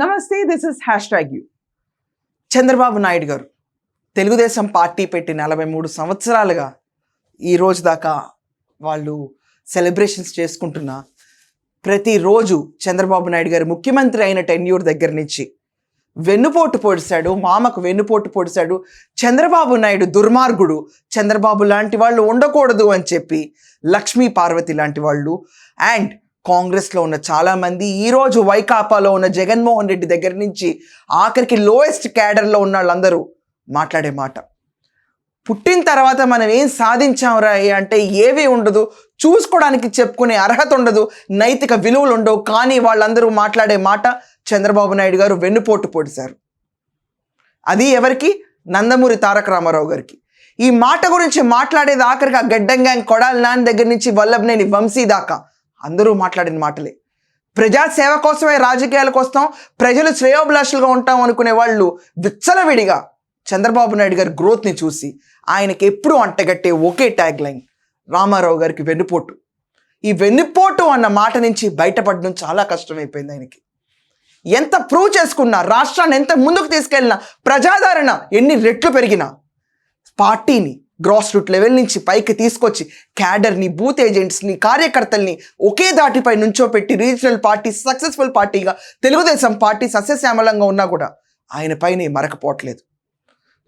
నమస్తే this is hashtag you Chandrababu Naidu గారు Telugu Desam party పెట్టి నలభై మూడు సంవత్సరాలుగా ఈ రోజు దాకా వాళ్ళు సెలబ్రేషన్స్ చేసుకుంటున్న ప్రతిరోజు చంద్రబాబు నాయుడు గారు ముఖ్యమంత్రి అయిన టెన్యూర్ దగ్గర నుంచి వెన్నుపోటు పొడిశాడు మామకు వెన్నుపోటు పొడిశాడు. చంద్రబాబు నాయుడు దుర్మార్గుడు చంద్రబాబు లాంటి వాళ్ళు ఉండకూడదు అని చెప్పి లక్ష్మీ పార్వతి లాంటి వాళ్ళు. అండ్ కాంగ్రెస్లో ఉన్న చాలామంది ఈరోజు వైకాపాలో ఉన్న జగన్మోహన్ రెడ్డి దగ్గర నుంచి ఆఖరికి లోయెస్ట్ క్యాడర్లో ఉన్న వాళ్ళందరూ మాట్లాడే మాట. పుట్టిన తర్వాత మనం ఏం సాధించాంరా అంటే ఏవి ఉండదు చూసుకోవడానికి చెప్పుకునే అర్హత ఉండదు నైతిక విలువలు ఉండవు కానీ వాళ్ళందరూ మాట్లాడే మాట చంద్రబాబు నాయుడు గారు వెన్నుపోటు పొడిశారు అది ఎవరికి? నందమూరి తారక రామారావు గారికి. ఈ మాట గురించి మాట్లాడేది ఆఖరికి ఆ గడ్డంగా కొడాలి నాన్న దగ్గర నుంచి వల్లభనేని వంశీ దాకా. అందరూ మాట్లాడిన మాటలే. ప్రజాసేవ కోసమే రాజకీయాలకు వస్తాం ప్రజలు శ్రేయోభిలాషులుగా ఉంటాం అనుకునే వాళ్ళు విచ్చలవిడిగా చంద్రబాబు నాయుడు గారి గ్రోత్ని చూసి ఆయనకి ఎప్పుడూ అంటగట్టే ఒకే ట్యాగ్ లైన్ రామారావు గారికి వెన్నుపోటు. ఈ వెన్నుపోటు అన్న మాట నుంచి బయటపడడం చాలా కష్టమైపోయింది ఆయనకి. ఎంత ప్రూవ్ చేసుకున్నా రాష్ట్రాన్ని ఎంత ముందుకు తీసుకెళ్ళినా ప్రజాదరణ ఎన్ని రెట్లు పెరిగినా పార్టీని గ్రాస్ రూట్ లెవెల్ నుంచి పైకి తీసుకొచ్చి క్యాడర్ని బూత్ ఏజెంట్స్ని కార్యకర్తల్ని ఒకే దాటిపై నుంచోపెట్టి రీజనల్ పార్టీ సక్సెస్ఫుల్ పార్టీగా తెలుగుదేశం పార్టీ సస్యశ్యామలంగా ఉన్నా కూడా ఆయన పైన మరకపోవట్లేదు.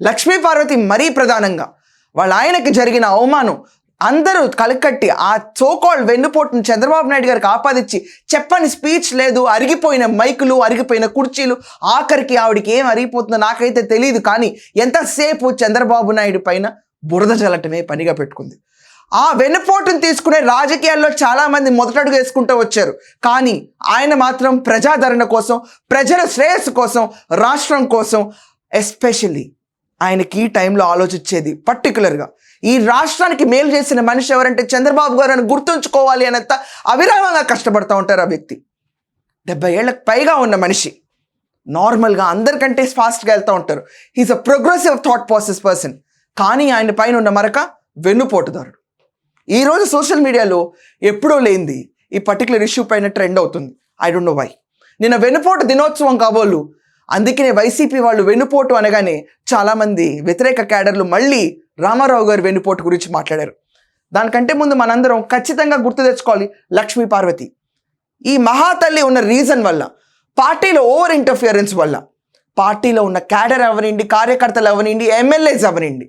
లక్ష్మీ పార్వతి మరీ ప్రధానంగా వాళ్ళ ఆయనకి జరిగిన అవమానం అందరూ కలకట్టి ఆ చోకోల్ వెన్నుపోటును చంద్రబాబు నాయుడు గారికి ఆపాదించి చెప్పని స్పీచ్ లేదు అరిగిపోయిన మైకులు అరిగిపోయిన కుర్చీలు ఆఖరికి ఆవిడకి ఏం అరిగిపోతుందో నాకైతే తెలియదు కానీ ఎంతసేపు చంద్రబాబు నాయుడు పైన బురద చల్లటమే పనిగా పెట్టుకుంది. ఆ వెనుపోటును తీసుకునే రాజకీయాల్లో చాలామంది మొదటడుగు వేసుకుంటూ వచ్చారు. కానీ ఆయన మాత్రం ప్రజాదరణ కోసం ప్రజల శ్రేయస్సు కోసం రాష్ట్రం కోసం ఎస్పెషల్లీ ఆయనకి ఈ టైంలో ఆలోచించేది పర్టికులర్గా. ఈ రాష్ట్రానికి మేలు చేసిన మనిషి ఎవరంటే చంద్రబాబు గారు అని గుర్తుంచుకోవాలి అనంత అవిరామంగా కష్టపడుతూ ఉంటారు ఆ వ్యక్తి. డెబ్బై ఏళ్ళకు పైగా ఉన్న మనిషి. నార్మల్గా అందరికంటే ఫాస్ట్గా వెళ్తూ ఉంటారు. He's a progressive thought process person కానీ ఆయన పైన ఉన్న మరక వెన్నుపోటుదారుడు. ఈరోజు సోషల్ మీడియాలో ఎప్పుడో లేనిది ఈ పర్టికులర్ ఇష్యూ పైన ట్రెండ్ అవుతుంది. ఐ డోంట్ నో వై నిన్న వెన్నుపోటు దినోత్సవం కాబోలు అందుకనే వైసీపీ వాళ్ళు వెన్నుపోటు అనగానే చాలామంది వ్యతిరేక క్యాడర్లు మళ్ళీ రామారావు గారు వెన్నుపోటు గురించి మాట్లాడారు. దానికంటే ముందు మనందరం ఖచ్చితంగా గుర్తు తెచ్చుకోవాలి లక్ష్మీ పార్వతి. ఈ మహాతల్లి ఉన్న రీజన్ వల్ల పార్టీలో ఓవర్ ఇంటర్ఫియరెన్స్ వల్ల పార్టీలో ఉన్న క్యాడర్ అవనండి కార్యకర్తలు అవనండి MLAs అవనండి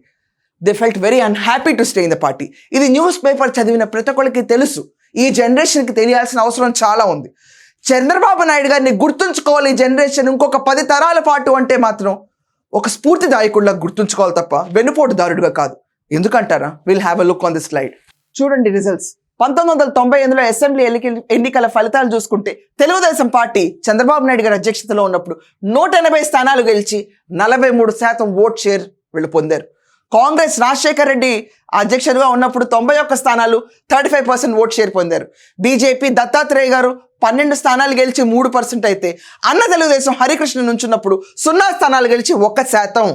they felt very unhappy to stay in the party ఇది న్యూస్ పేపర్ చదివిన ప్రతి ఒక్కరికి తెలుసు. ఈ జనరేషన్కి తెలియాల్సిన అవసరం చాలా ఉంది. చంద్రబాబు నాయుడు గారిని గుర్తుంచుకోవాలి ఈ జనరేషన్ ఇంకొక పది తరాల పాటు అంటే మాత్రం ఒక స్ఫూర్తిదాయకుడిలా గుర్తుంచుకోవాలి తప్ప వెన్నుపోటుదారుడుగా కాదు. ఎందుకంటారా? Will have a look on the slide చూడండి రిజల్ట్స్ పంతొమ్మిది వందల తొంభై ఎనిమిదిలో అసెంబ్లీ ఎన్నికల ఫలితాలు చూసుకుంటే తెలుగుదేశం పార్టీ చంద్రబాబు నాయుడు గారి అధ్యక్షతలో ఉన్నప్పుడు నూట ఎనభై స్థానాలు గెలిచి నలభై మూడు శాతం ఓట్ షేర్ వీళ్ళు పొందారు. కాంగ్రెస్ రాజశేఖర్ రెడ్డి అధ్యక్షుడిగా ఉన్నప్పుడు తొంభై ఒక్క స్థానాలు thirty five percent vote share పొందారు. బీజేపీ దత్తాత్రేయ గారు పన్నెండు స్థానాలు గెలిచి మూడు పర్సెంట్ అయితే అన్న తెలుగుదేశం హరికృష్ణ నుంచున్నప్పుడు సున్నా స్థానాలు గెలిచి ఒక్క శాతం.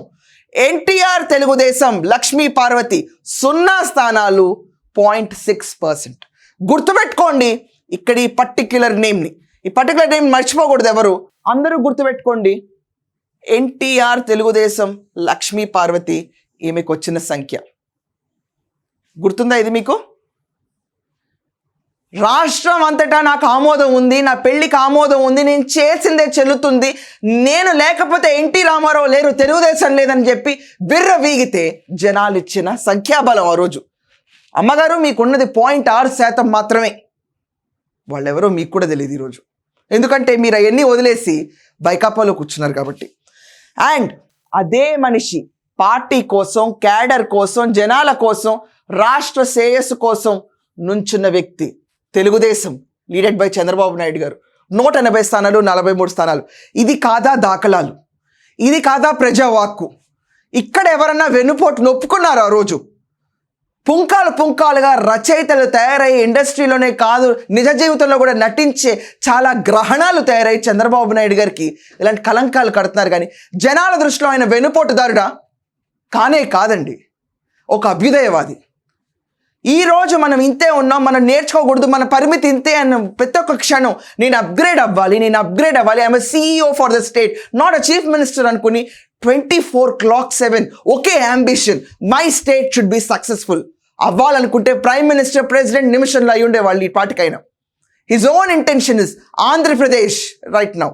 ఎన్టీఆర్ తెలుగుదేశం లక్ష్మీ పార్వతి సున్నా స్థానాలు పాయింట్ సిక్స్ పర్సెంట్. గుర్తుపెట్టుకోండి ఇక్కడ ఈ పర్టిక్యులర్ నేమ్ని. ఈ పర్టికులర్ నేమ్ మర్చిపోకూడదు ఎవరు. అందరూ గుర్తుపెట్టుకోండి ఎన్టీఆర్ తెలుగుదేశం లక్ష్మీ పార్వతి ఈమెకు వచ్చిన సంఖ్య. గుర్తుందా ఇది మీకు? రాష్ట్రం అంతటా నాకు ఆమోదం ఉంది నా పెళ్ళికి ఆమోదం ఉంది నేను చేసిందే చెల్లుతుంది నేను లేకపోతే ఎన్టీ రామారావు లేరు తెలుగుదేశం లేదని చెప్పి బిర్ర వీగితే జనాలు ఇచ్చిన సంఖ్యాబలం ఆ రోజు. అమ్మగారు మీకున్నది పాయింట్ ఆరు శాతం మాత్రమే. వాళ్ళెవరో మీకు కూడా తెలియదు ఈరోజు ఎందుకంటే మీరు అవన్నీ వదిలేసి బైకాపాలో కూర్చున్నారు కాబట్టి. అండ్ అదే మనిషి పార్టీ కోసం క్యాడర్ కోసం జనాల కోసం రాష్ట్ర శ్రేయస్సు కోసం నుంచున్న వ్యక్తి తెలుగుదేశం లీడెడ్ బై చంద్రబాబు నాయుడు గారు. నూట ఎనభై స్థానాలు నలభై మూడు స్థానాలు. ఇది కాదా దాఖలాలు? ఇది కాదా ప్రజావాక్కు? ఇక్కడ ఎవరన్నా వెన్నుపోటు నొప్పుకున్నారు ఆ రోజు? పుంకాలు పుంకాలుగా రచయితలు తయారై ఇండస్ట్రీలోనే కాదు నిజ జీవితంలో కూడా నటించే చాలా గ్రహణాలు తయారై చంద్రబాబు నాయుడు గారికి. ఇలాంటి కలంకాలు కడుతున్నారు కానీ జనాల దృష్టిలో ఆయన వెనుపోటుదారుడా కానే కాదండి. ఒక అభ్యుదయవాది. ఈ రోజు మనం ఇంతే ఉన్నాం మనం నేర్చుకోకూడదు మన పరిమితి ఇంతే అన్న ప్రతి ఒక్క క్షణం నేను అప్గ్రేడ్ అవ్వాలి నేను అప్గ్రేడ్ అవ్వాలి. I'm CEO for the state not a chief minister అనుకుని twenty four clock seven okay ambition my state should be successful అవ్వాలనుకుంటే ప్రైమ్ మినిస్టర్ ప్రెసిడెంట్ నిమిషంలో అయి ఉండేవాళ్ళు ఈ పాటికైనా. His own intention is Andhra Pradesh right now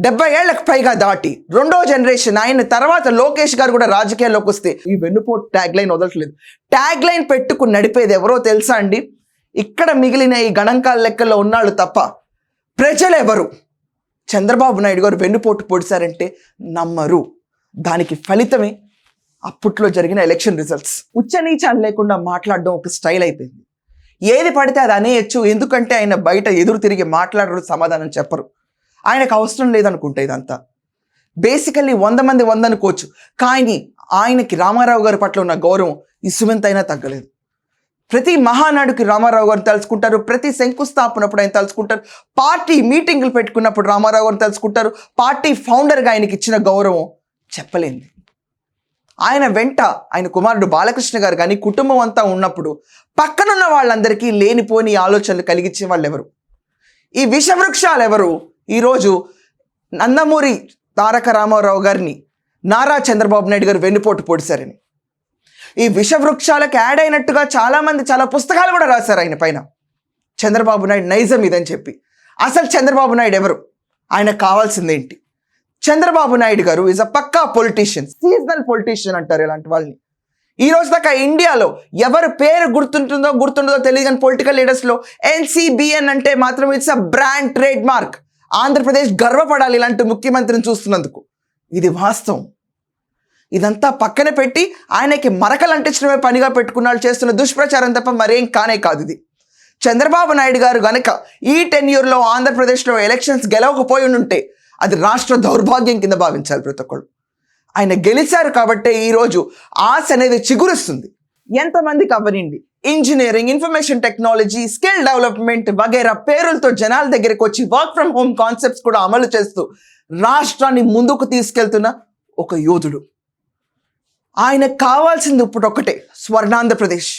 డెబ్బై ఏళ్ళకు పైగా దాటి రెండో జనరేషన్ ఆయన తర్వాత లోకేష్ గారు కూడా రాజకీయాల్లోకి వస్తే ఈ వెన్నుపోటు ట్యాగ్ లైన్ వదలట్లేదు. ట్యాగ్ లైన్ పెట్టుకుని నడిపేది ఎవరో తెలుసా అండి? ఇక్కడ మిగిలిన ఈ గణాంకాల లెక్కల్లో ఉన్నాళ్ళు తప్ప ప్రజలెవరు? చంద్రబాబు నాయుడు గారు వెన్నుపోటు పొడిచారంటే నమ్మరు. దానికి ఫలితమే అప్పట్లో జరిగిన ఎలక్షన్ రిజల్ట్స్. ఉచ్చనీచాలు లేకుండా మాట్లాడడం ఒక స్టైల్ అయిపోయింది. ఏది పడితే అది అనేయచ్చు. ఎందుకంటే ఆయన బయట ఎదురు తిరిగి మాట్లాడరు సమాధానం చెప్పరు. ఆయనకు అవసరం లేదనుకుంటా ఇదంతా. బేసికల్లీ వంద మంది వంద అనుకోవచ్చు కానీ ఆయనకి రామారావు గారి పట్ల ఉన్న గౌరవం ఇసుమెంతైనా తగ్గలేదు. ప్రతి మహానాడుకి రామారావు గారిని తలుచుకుంటారు. ప్రతి శంకుస్థాపనప్పుడు ఆయన తలుచుకుంటారు. పార్టీ మీటింగులు పెట్టుకున్నప్పుడు రామారావు గారిని తలుచుకుంటారు. పార్టీ ఫౌండర్గా ఆయనకి ఇచ్చిన గౌరవం చెప్పలేంది ఆయన వెంట ఆయన కుమారుడు బాలకృష్ణ గారు కానీ కుటుంబం అంతా ఉన్నప్పుడు పక్కనున్న వాళ్ళందరికీ లేనిపోని ఆలోచనలు కలిగించే వాళ్ళు ఎవరు ఈ విషవృక్షాలు ఎవరు ఈరోజు నందమూరి తారక రామారావు గారిని నారా చంద్రబాబు నాయుడు గారు వెన్నుపోటు పొడిశారని. ఈ విషవృక్షాలకు యాడ్ అయినట్టుగా చాలామంది చాలా పుస్తకాలు కూడా రాశారు ఆయన పైన. చంద్రబాబు నాయుడు నైజం ఇదని చెప్పి. అసలు చంద్రబాబు నాయుడు ఎవరు? ఆయనకు కావాల్సిందేంటి చంద్రబాబు నాయుడు గారు ఈజ్ అ పక్కా పొలిటీషియన్ సీజనల్ పొలిటీషియన్ అంటారు ఇలాంటి వాళ్ళని. ఈ రోజు దాకా ఇండియాలో ఎవరి పేరు గుర్తుంటుందో గుర్తుండదో తెలియదు కానీ పొలిటికల్ లీడర్స్లో ఎన్సీబిఎన్ అంటే మాత్రం it's a brand trade mark Andhra Pradesh గర్వపడాలి ఇలాంటి ముఖ్యమంత్రిని చూస్తున్నందుకు. ఇది వాస్తవం. ఇదంతా పక్కన పెట్టి ఆయనకి మరకలు అంటించడమే పనిగా పెట్టుకున్నాళ్ళు చేస్తున్న దుష్ప్రచారం తప్ప మరేం కానే కాదు ఇది. చంద్రబాబు నాయుడు గారు గనక ఈ టెన్యూర్లో ఆంధ్రప్రదేశ్లో ఎలక్షన్స్ గెలవకపోయి ఉంటే అది రాష్ట్ర దౌర్భాగ్యం కింద భావించాలి ప్రతి ఒక్కళ్ళు. ఆయన గెలిచారు కాబట్టే ఈరోజు ఆశ అనేది చిగురుస్తుంది. ఎంతమందికి అవ్వనండి engineering information technology skill development వగైరా పేరులతో జనాల దగ్గరికి వచ్చి వర్క్ ఫ్రమ్ హోమ్ కాన్సెప్ట్స్ కూడా అమలు చేస్తూ రాష్ట్రాన్ని ముందుకు తీసుకెళ్తున్న ఒక యోధుడు. ఆయనకు కావాల్సింది ఇప్పుడు ఒకటే స్వర్ణాంధ్రప్రదేశ్.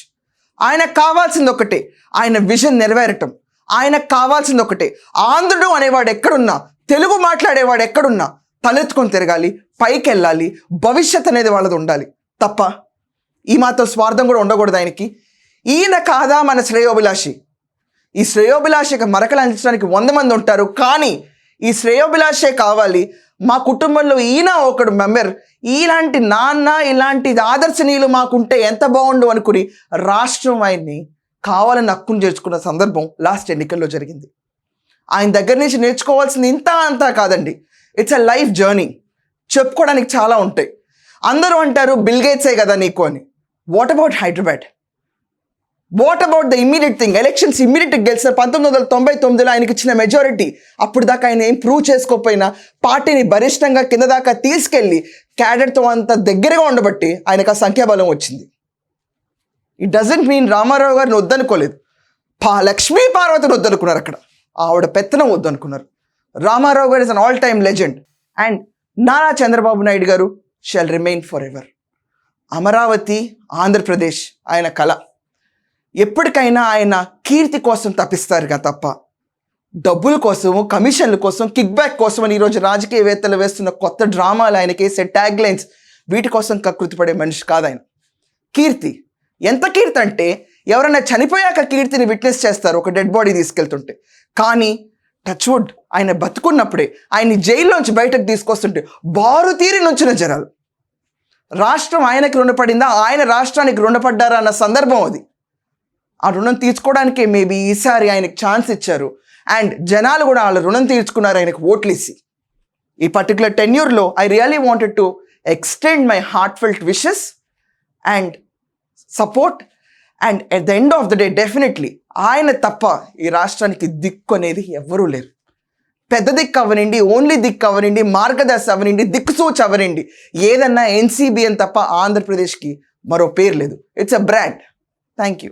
ఆయనకు కావాల్సింది ఒకటే ఆయన విజన్ నెరవేరటం. ఆయనకు కావాల్సింది ఒకటే ఆంధ్రుడు అనేవాడు ఎక్కడున్నా తెలుగు మాట్లాడేవాడు ఎక్కడున్నా తలెత్తుకొని తిరగాలి పైకి వెళ్ళాలి భవిష్యత్ అనేది వాళ్ళది ఉండాలి. తప్ప ఈ మాత్రం స్వార్థం కూడా ఉండకూడదు ఆయనకి. ఈయన కాదా మన శ్రేయోభిలాషి? ఈ శ్రేయోభిలాషకి మరకలు అందించడానికి వంద మంది ఉంటారు కానీ ఈ శ్రేయోభిలాషే కావాలి. మా కుటుంబంలో ఈయన ఒకడు మెంబర్. ఇలాంటి నాన్న ఇలాంటి ఆదర్శనీయులు మాకుంటే ఎంత బాగుండు అనుకుని రాష్ట్రం ఆయన్ని కావాలని హక్కును చేర్చుకున్న సందర్భం లాస్ట్ ఎన్నికల్లో జరిగింది. ఆయన దగ్గర నుంచి నేర్చుకోవాల్సింది ఇంత అంతా కాదండి. ఇట్స్ అ లైఫ్ జర్నీ చెప్పుకోవడానికి చాలా ఉంటాయి. అందరూ అంటారు బిల్గేట్సే కదా నీకు అని. What about Hyderabad what about the immediate thing elections immediate గెలిచిన పంతొమ్మిది వందల తొంభై తొమ్మిదిలో ఆయనకి ఇచ్చిన మెజారిటీ అప్పుడు దాకా ఆయన ఏం ప్రూవ్ చేసుకోకపోయినా పార్టీని బరిష్టంగా కింద దాకా తీసుకెళ్ళి క్యాడెట్తో అంత దగ్గరగా ఉండబట్టి ఆయనకు ఆ సంఖ్యాబలం వచ్చింది. ఇట్ డజంట్ మీన్ రామారావు గారిని వద్దనుకోలేదు. పా లక్ష్మీ పార్వతిని వద్దనుకున్నారు అక్కడ. ఆవిడ పెత్తనం వద్దనుకున్నారు. Rama Rao garu is an all time legend and Nara Chandrababu Naidu garu shall remain for ever Amaravati Andhra Pradesh ఆయన కళ. ఎప్పటికైనా ఆయన కీర్తి కోసం తప్పిస్తారుగా తప్ప. డబ్బుల కోసం కమిషన్ల కోసం కిక్ బ్యాక్ కోసం అని ఈరోజు రాజకీయవేత్తలు వేస్తున్న కొత్త డ్రామాలు ఆయనకి వేసే ట్యాగ్ లైన్స్ వీటి కోసం కకృతిపడే మనిషి కాదు ఆయన. కీర్తి. ఎంత కీర్తి అంటే ఎవరైనా చనిపోయాక కీర్తిని విట్నెస్ చేస్తారు ఒక డెడ్ బాడీ తీసుకెళ్తుంటే. కానీ టచ్వుడ్ ఆయన బతుకున్నప్పుడే ఆయన్ని జైల్లోంచి బయటకు తీసుకొస్తుంటే బారు తీరి నుంచిన జనాలు. రాష్ట్రం ఆయనకి రుణపడిందా? ఆయన రాష్ట్రానికి రుణపడ్డారా అన్న సందర్భం అది. ఆ రుణం తీర్చుకోవడానికి మేబీ ఈసారి ఆయనకు ఛాన్స్ ఇచ్చారు. అండ్ జనాలు కూడా వాళ్ళ రుణం తీర్చుకున్నారు ఆయనకు ఓట్లు ఈ particular టెన్యూర్లో I really wanted to extend my heartfelt wishes and support. And at the end of the day definitely ఆయన తప్ప ఈ రాష్ట్రానికి దిక్కు అనేది ఎవ్వరూ లేరు. పెద్ద దిక్కు అవనండి ఓన్లీ దిక్కు అవనండి మార్గదర్శ అవనండి దిక్సూచ్ అవనండి ఏదన్నా ఎన్సీబీఎన్ తప్ప ఆంధ్రప్రదేశ్కి మరో పేరు లేదు. It's a brand thank you